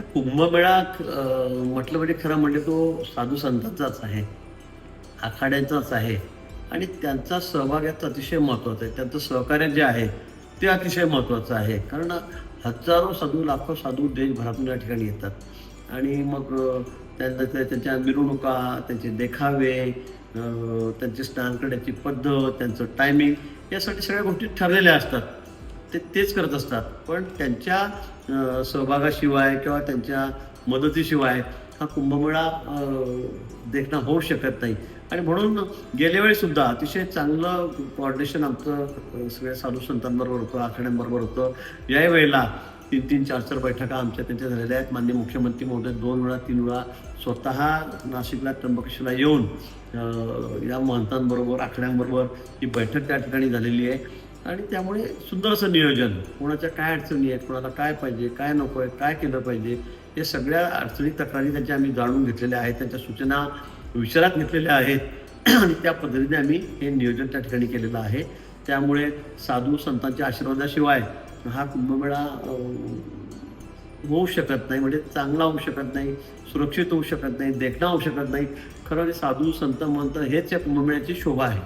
कुंभमेळा म्हटलं म्हणजे खरं म्हणजे तो साधू संतांचाच आहे. आखाड्यांचाच आहे. आणि त्यांचा सहभाग यात अतिशय महत्त्वाचा आहे. त्यांचं सहकार्य जे आहे ते अतिशय महत्त्वाचं आहे. कारण हजारो साधू लाखो साधू देशभरातून या ठिकाणी येतात. आणि मग त्यांना त्या- त्यांच्या मिरवणुका त्यांचे देखावे त्यांचे स्नान करण्याची पद्धत त्यांचं टायमिंग यासाठी सगळ्या गोष्टी ठरलेल्या असतात. ते तेच करत असतात. पण त्यांच्या सहभागाशिवाय किंवा त्यांच्या मदतीशिवाय हा कुंभमेळा देखणं होऊ शकत नाही. आणि म्हणून गेल्या अतिशय चांगलं कॉर्डिनेशन आमचं सगळ्या साधू संतांबरोबर होतं आखाड्यांबरोबर होतं. याही वेळेला तीन तीन चार चार बैठका आमच्या त्यांच्या झालेल्या आहेत. माननीय मुख्यमंत्री महोदय दोन वेळा तीन वेळा स्वतः नाशिकला त्र्यंबकेश्वरला येऊन या महंतांबरोबर आखड्यांबरोबर ही बैठक त्या ठिकाणी झालेली आहे. आणि त्यामुळे सुंदर असं नियोजन कोणाच्या काय अडचणी आहेत कोणाला काय पाहिजे काय नको आहे काय केलं पाहिजे या सगळ्या अडचणी तक्रारी त्यांच्या आम्ही जाणून घेतलेल्या आहेत त्यांच्या सूचना विचारात घेतलेल्या आहेत. आणि त्या पद्धतीने आम्ही हे नियोजन त्या ठिकाणी केलेलं आहे. त्यामुळे साधू संतांच्या आशीर्वादाशिवाय हा कुंभमेळा होऊ शकत नाही म्हणजे चांगला होऊ शकत नाही सुरक्षित होऊ शकत नाही देखणा होऊ शकत नाही. खरं साधू संत म्हणतं हेच या कुंभमेळ्याची शोभा आहे.